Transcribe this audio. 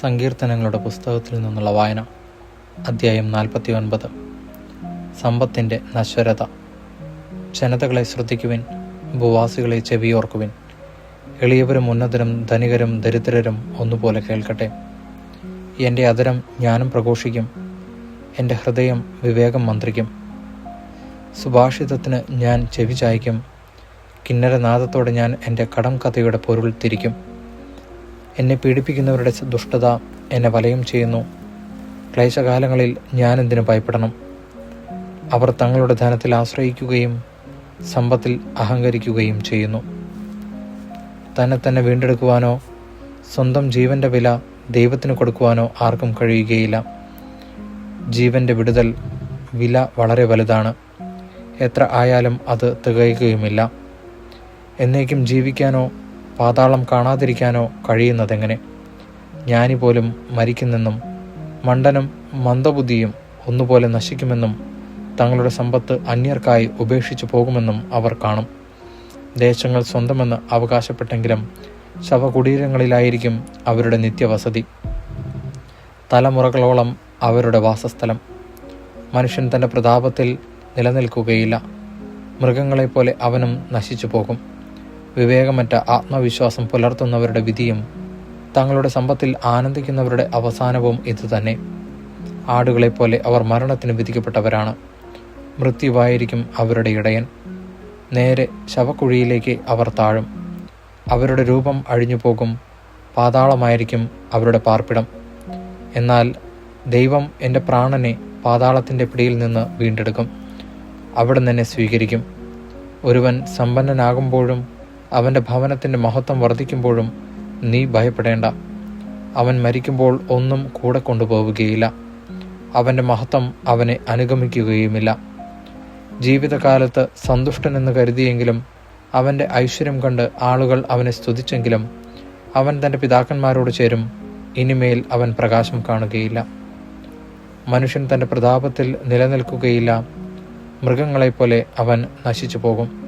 സങ്കീർത്തനങ്ങളുടെ പുസ്തകത്തിൽ നിന്നുള്ള വായന അധ്യായം നാൽപ്പത്തി ഒൻപത് സമ്പത്തിന്റെ നശ്വരത. ജനതകളെ ശ്രദ്ധിക്കുവിൻ ഭൂവാസികളെ ചെവിയോർക്കുവിൻ. എളിയവരും ഉന്നതരും ധനികരും ദരിദ്രരും ഒന്നുപോലെ കേൾക്കട്ടെ. എന്റെ അതരം ജ്ഞാനം പ്രഘോഷിക്കും എന്റെ ഹൃദയം വിവേകം മന്ത്രിക്കും. സുഭാഷിതത്തിന് ഞാൻ ചെവി ചായ്ക്കും കിന്നരനാഥത്തോടെ ഞാൻ എന്റെ കടം കഥയുടെ പൊരുൾ തിരിക്കും. എന്നെ പീഡിപ്പിക്കുന്നവരുടെ ദുഷ്ടത എന്നെ വലയം ചെയ്യുന്നു. ക്ലേശകാലങ്ങളിൽ ഞാൻ എന്തിനു ഭയപ്പെടണം? അവർ തങ്ങളുടെ ധനത്തിൽ ആശ്രയിക്കുകയും സമ്പത്തിൽ അഹങ്കരിക്കുകയും ചെയ്യുന്നു. തന്നെ തന്നെ വീണ്ടെടുക്കുവാനോ സ്വന്തം ജീവന്റെ വില ദൈവത്തിന് കൊടുക്കുവാനോ ആർക്കും കഴിയുകയില്ല. ജീവന്റെ വിടുതൽ വില വളരെ വലുതാണ്. എത്ര ആയാലും അത് തികയുകയുമില്ല. എന്നേക്കും ജീവിക്കാനോ പാതാളം കാണാതിരിക്കാനോ കഴിയുന്നതെങ്ങനെ? ജ്ഞാനി പോലും മരിക്കുന്നെന്നും മണ്ടനും മന്ദബുദ്ധിയും ഒന്നുപോലെ നശിക്കുമെന്നും തങ്ങളുടെ സമ്പത്ത് അന്യർക്കായി ഉപേക്ഷിച്ചു പോകുമെന്നും അവർ കാണും. ദേശങ്ങൾ സ്വന്തമെന്ന് അവകാശപ്പെട്ടെങ്കിലും ശവകുടീരങ്ങളിലായിരിക്കും അവരുടെ നിത്യവസതി. തലമുറകളോളം അവരുടെ വാസസ്ഥലം. മനുഷ്യൻ തന്റെ പ്രതാപത്തിൽ നിലനിൽക്കുകയില്ല. മൃഗങ്ങളെപ്പോലെ അവനും നശിച്ചു പോകും വിവേകമറ്റ ആത്മവിശ്വാസം പുലർത്തുന്നവരുടെ വിധിയും തങ്ങളുടെ സമ്പത്തിൽ ആനന്ദിക്കുന്നവരുടെ അവസാനവും ഇതുതന്നെ. ആടുകളെപ്പോലെ അവർ മരണത്തിന് വിധിക്കപ്പെട്ടവരാണ്. മൃത്യുവായിരിക്കും അവരുടെ ഇടയൻ. നേരെ ശവക്കുഴിയിലേക്ക് അവർ താഴും. അവരുടെ രൂപം അഴിഞ്ഞു പോകും പാതാളമായിരിക്കും അവരുടെ പാർപ്പിടം. എന്നാൽ ദൈവം എന്റെ പ്രാണനെ പാതാളത്തിന്റെ പിടിയിൽ നിന്ന് വീണ്ടെടുക്കും. അവിടെ നിന്നെ സ്വീകരിക്കും. ഒരുവൻ സമ്പന്നനാകുമ്പോഴും അവന്റെ ഭവനത്തിന്റെ മഹത്വം വർദ്ധിക്കുമ്പോഴും നീ ഭയപ്പെടേണ്ട. അവൻ മരിക്കുമ്പോൾ ഒന്നും കൂടെ കൊണ്ടുപോവുകയില്ല. അവന്റെ മഹത്വം അവനെ അനുഗമിക്കുകയുമില്ല. ജീവിതകാലത്ത് സന്തുഷ്ടനെന്ന് കരുതിയെങ്കിലും അവന്റെ ഐശ്വര്യം കണ്ട് ആളുകൾ അവനെ സ്തുതിച്ചെങ്കിലും അവൻ തന്റെ പിതാക്കന്മാരോട് ചേരും ഇനിമേൽ അവൻ പ്രകാശം കാണുകയില്ല. മനുഷ്യൻ തന്റെ പ്രതാപത്തിൽ നിലനിൽക്കുകയില്ല. മൃഗങ്ങളെപ്പോലെ അവൻ നശിച്ചു പോകും